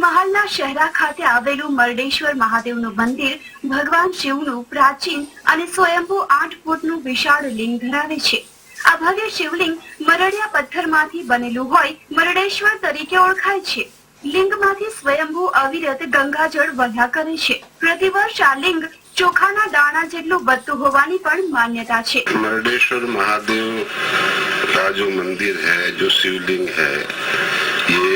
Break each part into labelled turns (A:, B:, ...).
A: પંચમહાલના શહેરા ખાતે આવેલું મરડેશ્વર મહાદેવનું મંદિર ભગવાન શિવનું પ્રાચીન અને સ્વયંભૂ આઠ ફૂટનું વિશાળ લિંગ ધરાવે છે આ ભવ્ય શિવલિંગ મરડિયા પથ્થરમાંથી બનેલું હોય મરડેશ્વર તરીકે ઓળખાય છે લિંગમાંથી સ્વયંભૂ અવિરત ગંગાજળ વહ્યા કરે છે પ્રતિવર્ષ આ લિંગ ચોખાના દાણા જેટલું વધતું હોવાની પણ માન્યતા છે
B: मरडेश्वर महादेव का जो मंदिर है जो शिवलिंग है ये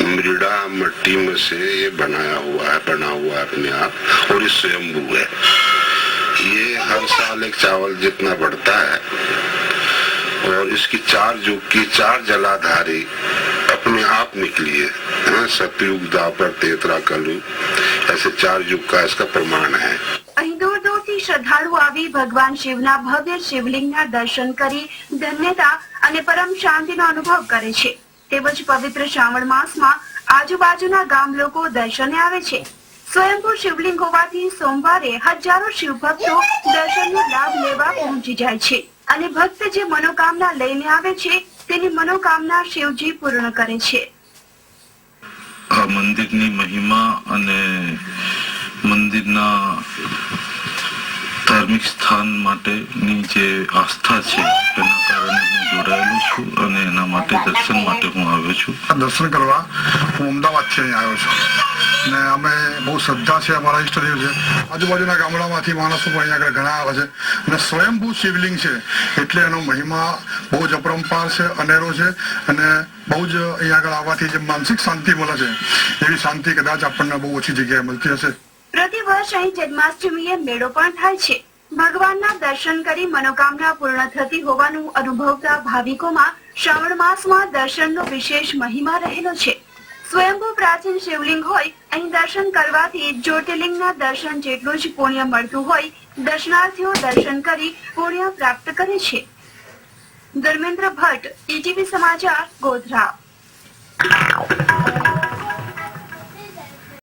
B: मृड़ा मट्टी में से ये बनाया हुआ है बना हुआ है अपने आप और ये स्वयंभू है ये हर साल एक चावल जितना बढ़ता है और इसकी चार युग की चार जलाधारी अपने आप निकली है हाँ, सतयुग दापर तेतरा कलयुग ऐसे चार युग का इसका प्रमाण है
A: અહીં દૂર દૂરથી શ્રદ્ધાળુ આવી ભગવાન શિવના ભવ્ય શિવલિંગના દર્શન કરી ધન્યતા અને પરમ શાંતિનો અનુભવ કરે છે તેમજ પવિત્ર શ્રાવણ માસમાં આજુબાજુના ગામ લોકો દર્શને આવે છે. સ્વયંભૂ શિવલિંગ હોવાથી સોમવારે હજારો શિવભક્તો દર્શનનો લાભ લેવા પહોંચી જાય છે અને ભક્ત જે મનોકામના લઈને આવે છે, તેની મનોકામના શિવજી પૂર્ણ કરે છે.
C: આ મંદિરની મહિમા અને મંદિરના ધાર્મિક સ્થાન માટેની જે આસ્થા છે, એના કારણે હું જોડાયેલો છું અને એના માટે દર્શન માટે આવ્યો છું
D: દર્શન કરવા. હું અમદાવાદથી અહીં આવ્યો છું. ને અમે બહુ શ્રદ્ધા છે અમારા ઈષ્ટદેવ છે. આજુબાજુના ગામડામાંથી માણસો પણ અહીંયા આગળ ઘણા આવે છે. અને સ્વયંભૂ શિવલિંગ છે. એટલે એનો મહિમા બહુ જ અપરંપાર છે અનેરો છે. અને બહુ જ અહીંયા આગળ આવવાથી જે માનસિક શાંતિ મળે છે એવી શાંતિ કદાચ આપણને બહુ ઓછી જગ્યાએ મળતી હશે.
A: પ્રતિવર્ષ અહીં જન્માષ્ટમીએ મેળો પણ થાય છે. ભગવાનના દર્શન કરી મનોકામના પૂર્ણ થતી હોવાનું અનુભવતા ભાવિકોમાં શ્રાવણ માસમાં દર્શનનો વિશેષ મહિમા રહેલો છે. સ્વયંભૂ પ્રાચીન શિવલિંગ હોય, અહીં દર્શન કરવાથી જ્યોતિર્લિંગના દર્શન જેટલું જ પુણ્ય મળતું હોય, દર્શનાર્થીઓ દર્શન કરી પુણ્ય પ્રાપ્ત કરે છે. ધર્મેન્દ્ર ભટ્ટ, ઈટીવી સમાચાર ગોધરા.